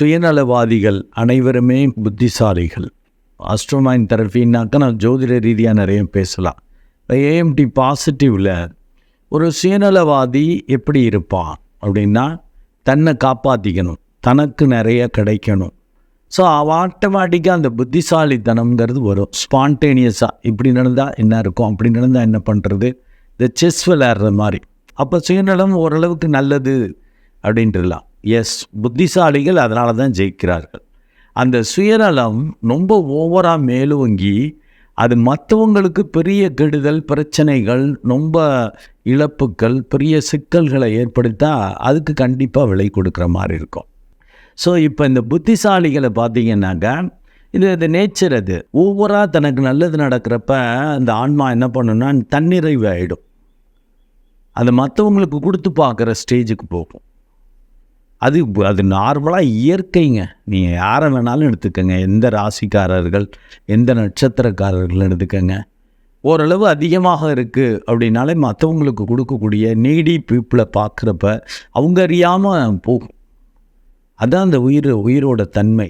சுயநலவாதிகள் அனைவருமே புத்திசாலிகள். ஆஸ்ட்ரோமைன் தெரப்பின்னாக்கா நான் ஜோதிட ரீதியாக நிறைய பேசலாம். ஏஎம்டி பாசிட்டிவில் ஒரு சுயநலவாதி எப்படி இருப்பான் அப்படின்னா தன்னை காப்பாற்றிக்கணும் தனக்கு நிறைய கிடைக்கணும். ஸோ அவ ஆட்டோமேட்டிக்காக அந்த புத்திசாலித்தனம்ங்கிறது வரும். ஸ்பான்டேனியஸாக இப்படி நடந்தால் என்ன இருக்கும்? அப்படி நடந்தால் என்ன பண்ணுறது இந்த செஸ் விளையாடுற மாதிரி. அப்போ சுயநலம் ஓரளவுக்கு நல்லது அப்படின்றலாம் எஸ் புத்திசாலிகள் அதனால தான் ஜெயிக்கிறார்கள். அந்த சுயநலம் ரொம்ப ஓவராக மேலோங்கி அது மற்றவங்களுக்கு பெரிய கெடுதல் பிரச்சனைகள் ரொம்ப இழப்புக்கள் பெரிய சிக்கல்களை ஏற்படுத்தா அதுக்கு கண்டிப்பாக விலை கொடுக்குற மாதிரி இருக்கும். ஸோ இப்போ இந்த புத்திசாலிகளை பார்த்தீங்கன்னாக்கா இது அது நேச்சர் அது. ஓவராக தனக்கு நல்லது நடக்கிறப்ப அந்த ஆன்மா என்ன பண்ணுன்னா தன்னிறைவு ஆகிடும் அது மற்றவங்களுக்கு கொடுத்து பார்க்குற ஸ்டேஜுக்கு போகும். அது அது நார்மலாக இயற்கைங்க. நீங்கள் யாரை வேணாலும் எடுத்துக்கோங்க. எந்த ராசிக்காரர்கள் எந்த நட்சத்திரக்காரர்கள் எடுத்துக்கோங்க. ஓரளவு அதிகமாக இருக்குது அப்படின்னாலே மற்றவங்களுக்கு கொடுக்கக்கூடிய நீடி பீப்புளை பார்க்குறப்ப அவங்க அறியாமல் போகும். அதுதான் அந்த உயிர் உயிரோட தன்மை.